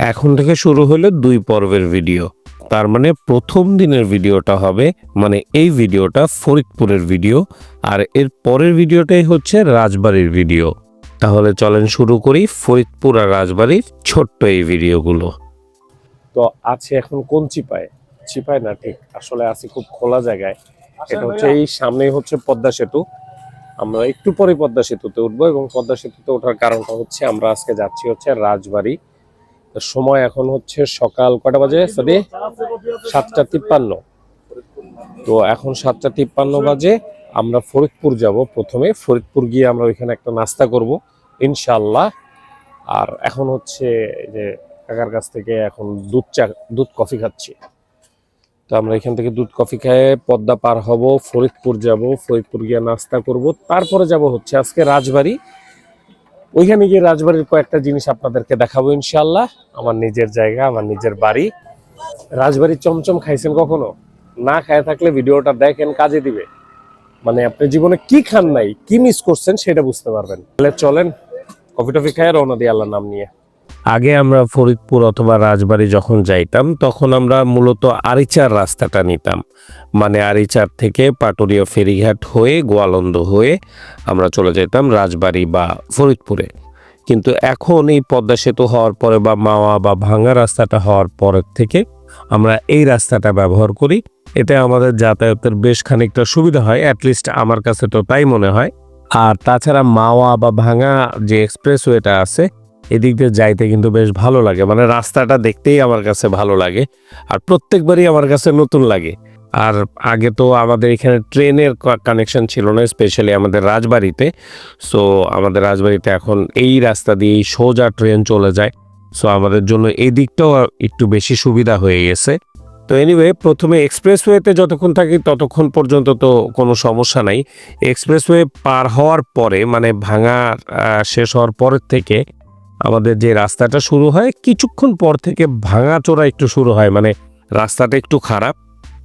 এখন থেকে শুরু হলো দুই পর্বের ভিডিও তার মানে প্রথম দিনের ভিডিওটা হবে মানে এই ভিডিওটা ফরিদপুরের ভিডিও আর এর পরের ভিডিওটাই হচ্ছে রাজবাড়ির ভিডিও তাহলে চলেন শুরু করি ফরিদপুর আর রাজবাড়ির ছোট্ট এই ভিডিওগুলো তো আছে এখন কোন চিপায়? চিপায় না ঠিক। আসলে আছি খুব খোলা জায়গায়। এটা হচ্ছে এই সামনেই হচ্ছে পদ্মা সেতু। আমরা একটু পরে পদ্মা সেতুতে উঠবো এবং পদ্মা সেতুতে ওঠার কারণটা হচ্ছে আমরা আজকে যাচ্ছি হচ্ছে রাজবাড়ি সময় এখন হচ্ছে সকাল কটা বাজে সরি সাতটা তিপ্পান্ন। তো এখন সাতটা তিপ্পান্ন বাজে, আমরা ফরিদপুর যাব প্রথমে। ফরিদপুর গিয়ে আমরা ওইখানে একটা নাস্তা করব ইনশাল্লাহ আর এখন হচ্ছে যে কাকার কাছ থেকে এখন দুধ চা, দুধ কফি খাচ্ছি। তো আমরা এখান থেকে দুধ কফি খেয়ে পদ্মা পার হব, ফরিদপুর যাব। ফরিদপুর গিয়ে নাস্তা করব। তারপরে যাব হচ্ছে আজকে রাজবাড়ি। ওইখানে গিয়ে রাজবাড়ির কয়েকটা জিনিস আপনাদেরকে দেখাবো ইনশাল্লাহ আমার নিজের জায়গা, আমার নিজের বাড়ি। রাজবাড়ির চমচম খাইছেন কখনো? না খায় থাকলে ভিডিওটা দেখেন কাজে দিবে। মানে আপনি জীবনে কি খান নাই, কি মিস করছেন সেটা বুঝতে পারবেন। তাহলে চলেন, কফি টফি খায় রওনা দিয়ে আল্লাহর নাম নিয়ে। আগে আমরা ফরিদপুর অথবা রাজবাড়ি যখন যাইতাম, তখন আমরা মূলত আরিচার রাস্তাটা নিতাম। মানে আরিচার থেকে পাটুরিয়া ফেরিঘাট হয়ে গোয়ালন্দ হয়ে আমরা চলে যেতাম রাজবাড়ি বা ফরিদপুরে। কিন্তু এখন এই পদ্মা সেতু হওয়ার পরে বা মাওয়া বা ভাঙা রাস্তাটা হওয়ার পরের থেকে আমরা এই রাস্তাটা ব্যবহার করি। এতে আমাদের যাতায়াতের বেশ খানিকটা সুবিধা হয় অ্যাটলিস্ট আমার কাছে তো তাই মনে হয়। আর তাছাড়া মাওয়া বা ভাঙা যে এক্সপ্রেসওয়েটা আছে এদিক দিয়ে যাইতে কিন্তু বেশ ভালো লাগে। মানে রাস্তাটা দেখতেই আমার কাছে ভালো লাগে। আর প্রত্যেকবারই আমার কাছে নতুন লাগে। আর আগে তো আমাদের এখানে ট্রেনের কানেকশন ছিল না স্পেশালি আমাদের রাজবাড়িতে। সো আমাদের রাজবাড়িতে এখন এই রাস্তা দিয়েই সোজা ট্রেন চলে যায়। সো আমাদের জন্য এই দিকটাও একটু বেশি সুবিধা হয়ে গেছে। তো এনিওয়ে প্রথমে এক্সপ্রেসওয়েতে যতক্ষণ থাকি ততক্ষণ পর্যন্ত তো কোনো সমস্যা নাই। এক্সপ্রেসওয়ে পার হওয়ার পরে মানে ভাঙা শেষ হওয়ার পরের থেকে আমাদের যে রাস্তাটা শুরু হয়, কিছুক্ষণ পর থেকে ভাঙাচোরা একটু শুরু হয়। মানে রাস্তাটা একটু খারাপ,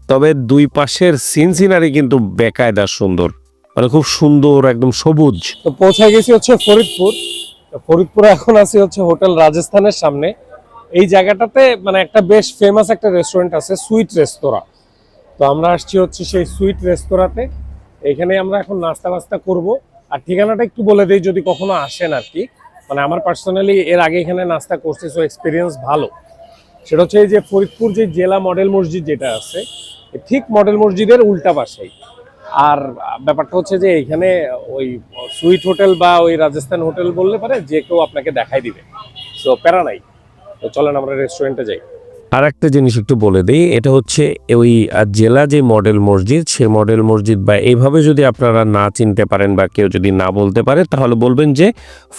তবে দুই পাশের সিন সিনারি কিন্তু বেকায়দা সুন্দর। মানে খুব সুন্দর, একদম সবুজ। তো পৌঁছে গেছি হচ্ছে ফরিদপুর। ফরিদপুরে এখন আছি হচ্ছে হোটেল রাজস্থানের সামনে। এই জায়গাটাতে মানে একটা বেশ ফেমাস একটা রেস্টুরেন্ট আছে, সুইট রেস্তোরাঁ। তো আমরা আসছি হচ্ছে সেই সুইট রেস্তোরাঁতে। এখানে আমরা এখন নাস্তা বাস্তা করব। আর ঠিকানাটা একটু বলে দিই, যদি কখনো আসেন আর কি। মানে আমার পার্সোনালি এর আগে এখানে নাস্তা করছে সো এক্সপিরিয়েন্স ভালো। সেটা হচ্ছে এই যে ফরিদপুর যে জেলা মডেল মসজিদ যেটা আছে ঠিক মডেল মসজিদের উল্টা পাশেই। আর ব্যাপারটা হচ্ছে যে এখানে ওই সুইট হোটেল বা ওই রাজস্থান হোটেল বললে পারে, যে কেউ আপনাকে দেখাই দিবে। সো প্যারা নাই। তো চলেন আমরা রেস্টুরেন্টে যাই। আর একটা জিনিস একটু বলে দিই, এটা হচ্ছে ওই জেলা যে মডেল মসজিদ, সে মডেল মসজিদ বা এইভাবে যদি আপনারা না চিনতে পারেন বা কেউ যদি না বলতে পারে, তাহলে বলবেন যে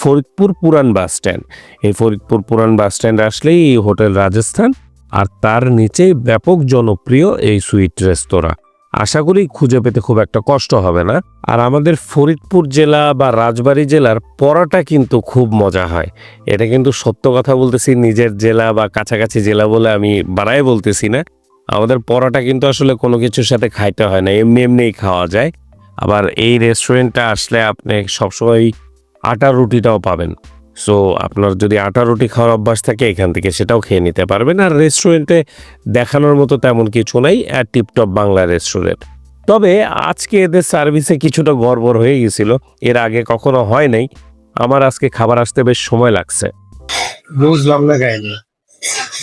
ফরিদপুর পুরান বাস স্ট্যান্ড। এই ফরিদপুর পুরান বাস স্ট্যান্ড আসলেই হোটেল রাজস্থান, আর তার নিচে ব্যাপক জনপ্রিয় এই সুইট রেস্তোরাঁ। আশা করি খুঁজে পেতে খুব একটা কষ্ট হবে না। আর আমাদের ফরিদপুর জেলা বা রাজবাড়ী জেলার পরাটা কিন্তু খুব মজা হয়। এটা কিন্তু সত্য কথা বলতেছি, নিজের জেলা বা কাছাকাছি জেলা বলে আমি বাড়াই বলতেছি না। আমাদের পরাটা কিন্তু আসলে কোনো কিছুর সাথে খাইতে হয় না, এমনি এমনিই খাওয়া যায়। আবার এই রেস্টুরেন্টটা আসলে আপনি সবসময় আটা রুটিটাও পাবেন। সো আপনার যদি আটা রুটি খাওয়ার অভ্যাস থাকে, এখান থেকে সেটাও খেয়ে নিতে পারবেন। আর রেস্টুরেন্টে দেখানোর মতো তেমন কিছু নাই আর টিপটপ বাংলা রেস্টুরেন্ট তবে আজকে এদের সার্ভিসে কিছুটা গড়বড় হয়ে গেছিল। এর আগে কখনো হয় নাই। আমার আজকে খাবার আসতে বেশ সময় লাগছে। বুঝলাম না গাইনি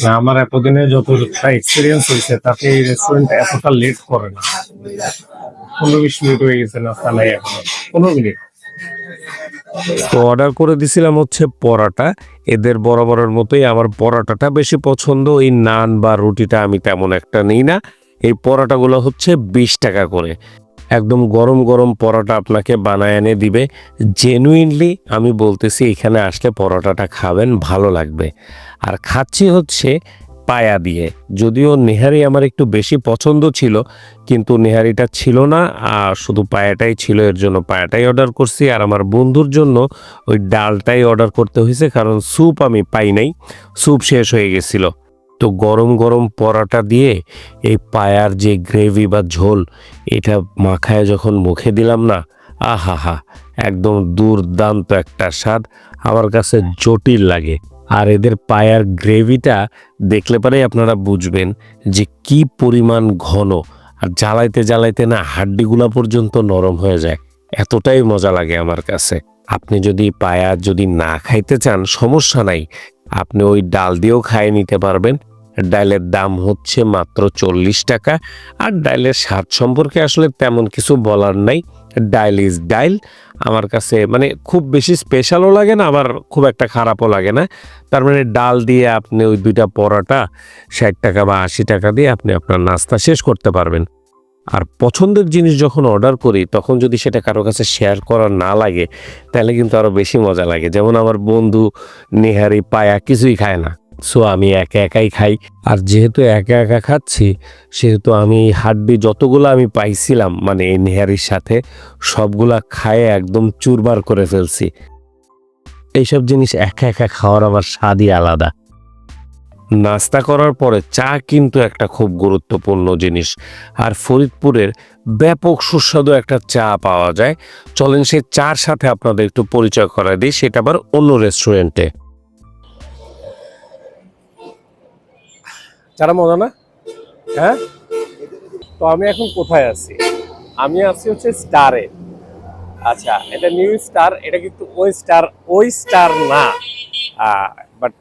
না, আমার এতদিনে যতটা এক্সপিরিয়েন্স হয়েছে, তাতে এই রেস্টুরেন্ট এতটা লেট করে না। পনেরো বিশ মিনিট হয়ে গেছে, নাস্তা নাই এখন। পনেরো মিনিট? তো অর্ডার করে দিছিলাম হচ্ছে পরাটা। এদের বরাবরের মতোই আমার পরাটাটা বেশি পছন্দ। এই নান বা রুটিটা আমি তেমন একটা নিই না। এই পরাটাগুলো হচ্ছে বিশ টাকা করে। একদম গরম গরম পরোটা আপনাকে বানায় এনে দিবে। জেনুইনলি আমি বলতেছি, এখানে আসলে পরোটাটা খাবেন, ভালো লাগবে। আর খাচ্ছি হচ্ছে পায়া দিয়ে। যদিও নেহারি আমার একটু বেশি পছন্দ ছিল, কিন্তু নেহারিটা ছিল না, আর শুধু পায়াটাই ছিল, এর জন্য পায়াটাই অর্ডার করছি। আর আমার বন্ধুর জন্য ওই ডালটাই অর্ডার করতে হয়েছে, কারণ স্যুপ আমি পাই নাই, স্যুপ শেষ হয়ে গেছিল। তো গরম গরম পরাটা দিয়ে এই পায়ার যে গ্রেভি বা ঝোল, এটা মাখায় যখন মুখে দিলাম না আহা হা একদম দুর্দান্ত একটা স্বাদ, আমার কাছে জটিল লাগে। আর এদের পায়ার গ্রেভিটা দেখলে পরেই আপনারা বুঝবেন যে কি পরিমাণ ঘন। আর জ্বালাইতে জ্বালাইতে না হাড্ডিগুলা পর্যন্ত নরম হয়ে যায়। এতটাই মজা লাগে আমার কাছে। আপনি যদি পায়া যদি না খাইতে চান, সমস্যা নাই। আপনি ওই ডাল দিয়েও খাইয়ে নিতে পারবেন। ডালের দাম হচ্ছে মাত্র চল্লিশ টাকা। আর ডালের স্বাদ সম্পর্কে আসলে তেমন কিছু বলার নাই। ডাইল ইজ ডাইল। আমার কাছে মানে খুব বেশি স্পেশালও লাগে না, আবার খুব একটা খারাপও লাগে না। তার মানে ডাল দিয়ে আপনি ওই দুইটা পরোটা ষাট টাকা বা আশি টাকা দিয়ে আপনি আপনার নাস্তা শেষ করতে পারবেন। আর পছন্দের জিনিস যখন অর্ডার করি, তখন যদি সেটা কারও কাছে শেয়ার করা না লাগে, তাহলে কিন্তু আরও বেশি মজা লাগে। যেমন আমার বন্ধু নেহারি পায়া কিছুই খায় না। সো আমি একা একাই খাই। আর যেহেতু একা একা খাচ্ছি, সেহেতু আমি হাড্ডি যতগুলো আমি পাইছিলাম মানে নেহারির সাথে, সবগুলা খায়ে একদম চুরবার করে ফেলছি। এইসব জিনিস একা একা খাওয়ার আমার স্বাদই আলাদা। নাস্তা করার পরে চা কিন্তু একটা খুব গুরুত্বপূর্ণ জিনিস। আর ফরিদপুরের ব্যাপক সুস্বাদু একটা চা পাওয়া যায়। চলেন সেই চার সাথে আপনাদের একটু পরিচয় করা দিই, সেটা আবার অন্য রেস্টুরেন্টে চারা মজা না? হ্যাঁ? তো আমি এখন কোথায় আছি? আমি আছি হচ্ছে স্টারে। আচ্ছা এটা নিউ স্টার এটা কিন্তু ওই স্টার ওই স্টার না। বাট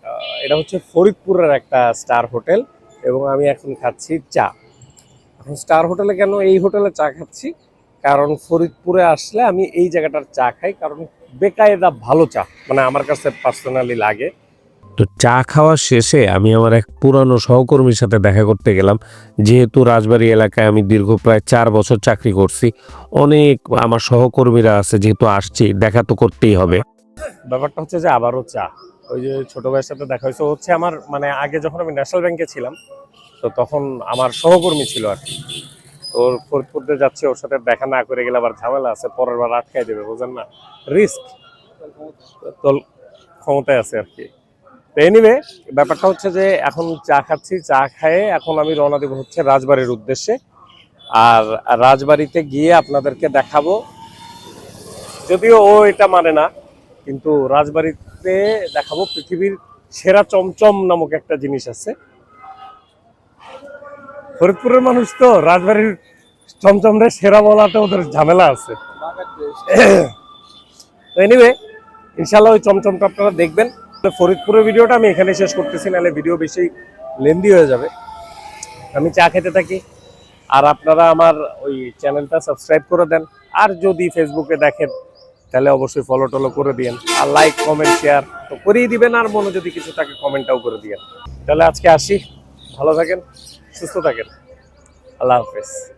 এটা হচ্ছে ফরিদপুরের একটা স্টার হোটেল এবং আমি এখন খাচ্ছি চা। এখন স্টার হোটেলে কেন এই হোটেলে চা খাচ্ছি? কারণ ফরিদপুরে আসলে আমি এই জায়গাটার চা খাই, কারণ বেকায়দা ভালো চা মানে আমার কাছে পার্সোনালি লাগে। তো চা খাওয়া শেষে আমি আমার এক পুরানো সহকর্মীর সাথে দেখা করতে গেলাম। যেহেতু রাজবাড়ী এলাকায় আমি দীর্ঘ প্রায় চার বছর চাকরি করছি, অনেক আমার সহকর্মীরা আছে যেহেতু আসছি, দেখা তো করতেই হবে। ব্যাপারটা হচ্ছে যে আবারও চা। ওই যে ছোট ভাইয়ের সাথে দেখা হয়েছে হচ্ছে আমার মানে আগে যখন আমি ন্যাশনাল ব্যাংকে ছিলাম, তো তখন আমার সহকর্মী ছিল আর কি। ওর ফরিদপুরতে যাচ্ছে, ওর সাথে দেখা না করে গেলে আবার ঝামেলা আছে, পরের বার আটকাই দেবে, বুঝেন না? রিস্ক তো ক্ষমতায় আছে আর কি। তো এনিওয়ে ব্যাপারটা হচ্ছে যে এখন চা খাচ্ছি চা খায়ে এখন আমি রওনা দেবো হচ্ছে রাজবাড়ির উদ্দেশ্যে। আর রাজবাড়িতে গিয়ে আপনাদেরকে দেখাবো। যদিও ও এটা মানে না কিন্তু রাজবাড়িতে দেখাবো পৃথিবীর সেরা চমচম নামক একটা জিনিস আছে। ফরিদপুরের মানুষ তো রাজবাড়ির চমচমরে সেরা বলাতে ওদের ঝামেলা আছে। এনিওয়ে ইনশাল্লাহ ওই চমচমটা আপনারা দেখবেন। ফরিদপুরের ভিডিওটা আমি এখানে শেষ করতেছি, নাহলে ভিডিও বেশি লেন্দি হয়ে যাবে। আমি চা খেতে থাকি। আর আপনারা আমার ওই চ্যানেলটা সাবস্ক্রাইব করে দেন। আর যদি ফেসবুকে দেখেন, তাহলে অবশ্যই ফলো টলো করে দিয়েন। আর লাইক কমেন্ট শেয়ার তো করেই দিবেন। আর মনে যদি কিছু থাকে কমেন্টটাও করে দিয়েন। তাহলে আজকে আসি। ভালো থাকেন, সুস্থ থাকেন। আল্লাহ হাফেজ।